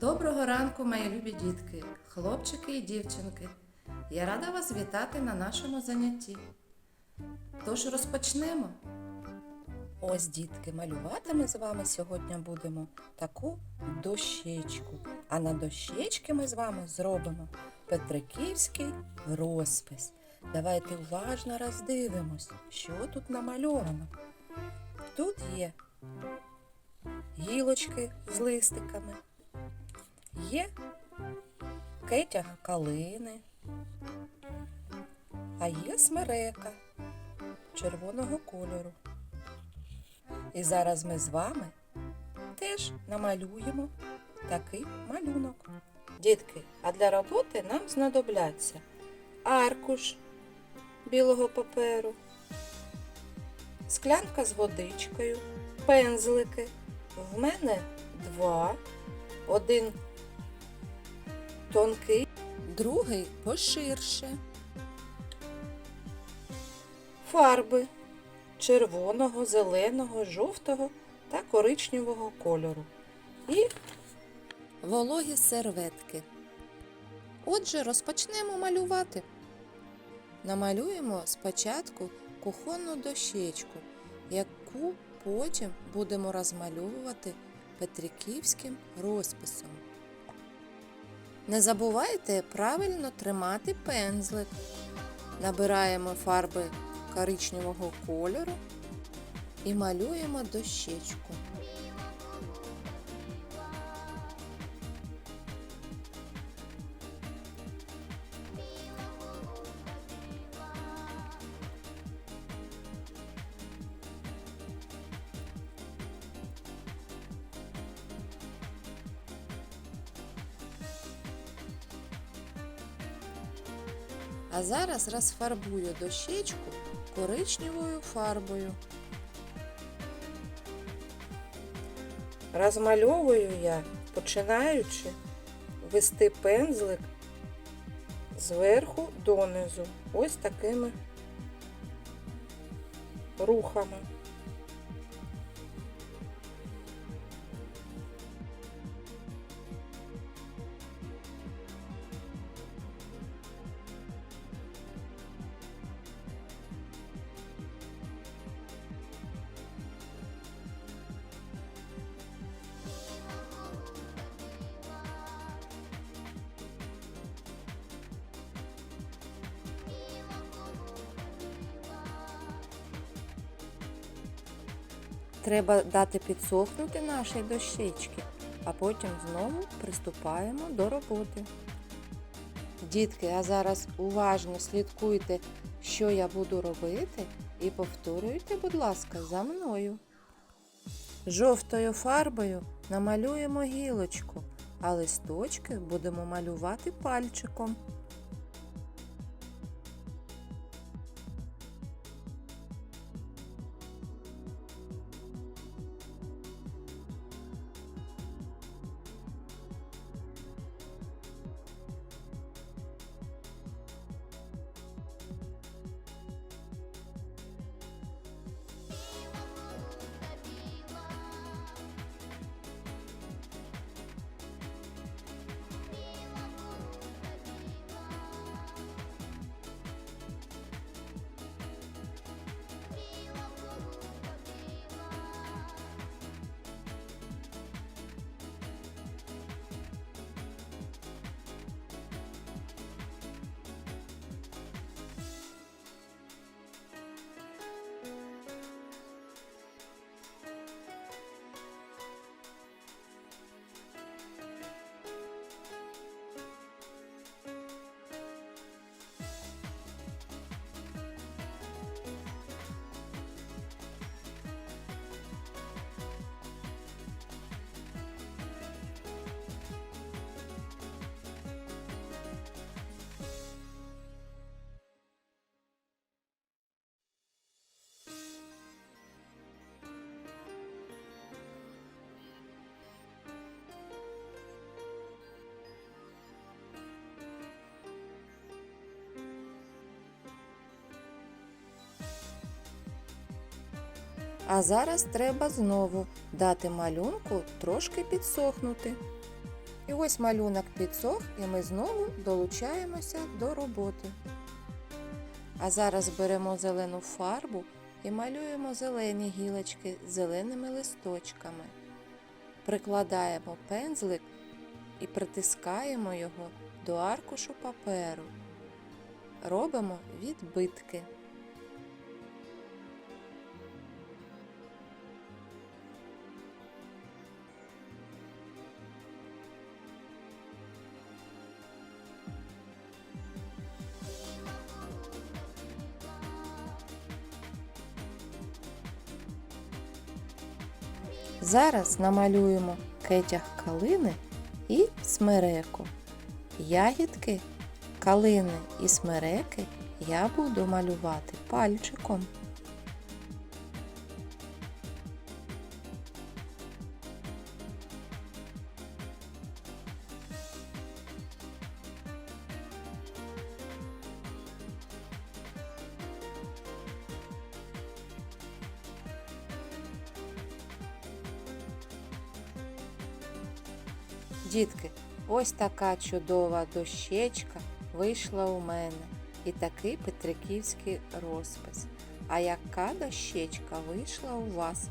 Доброго ранку, мої любі дітки, хлопчики і дівчинки. Я рада вас вітати на нашому занятті. Тож розпочнемо. Ось, дітки, малювати ми з вами сьогодні будемо таку дощечку. А на дощечки ми з вами зробимо Петриківський розпис. Давайте уважно роздивимось, що тут намальовано. Тут є гілочки з листиками, є кетяг калини, а є смерека червоного кольору. І зараз ми з вами теж намалюємо такий малюнок. Дітки, а для роботи нам знадобляться аркуш білого паперу, склянка з водичкою, пензлики. В мене два, один тонкий, другий поширше. Фарби червоного, зеленого, жовтого та коричневого кольору. І вологі серветки. Отже, розпочнемо малювати. Намалюємо спочатку кухонну дощечку, яку потім будемо розмальовувати петриківським розписом. Не забувайте правильно тримати пензлик. Набираємо фарби коричневого кольору і малюємо дощечку. А зараз розфарбую дощечку коричневою фарбою. Розмальовую я, починаючи вести пензлик зверху донизу. Ось такими рухами. Треба дати підсохнути нашій дощечки, а потім знову приступаємо до роботи. Дітки, а зараз уважно слідкуйте, що я буду робити, і повторюйте, будь ласка, за мною. Жовтою фарбою намалюємо гілочку, а листочки будемо малювати пальчиком. А зараз треба знову дати малюнку трошки підсохнути. І ось малюнок підсох, і ми знову долучаємося до роботи. А зараз беремо зелену фарбу і малюємо зелені гілочки з зеленими листочками. Прикладаємо пензлик і притискаємо його до аркушу паперу. Робимо відбитки. Зараз намалюємо кетяг калини і смереку. Ягідки, калини і смереки я буду малювати пальчиком. Дітки, ось така чудова дощечка вийшла у мене. І такий петриківський розпис. А яка дощечка вийшла у вас?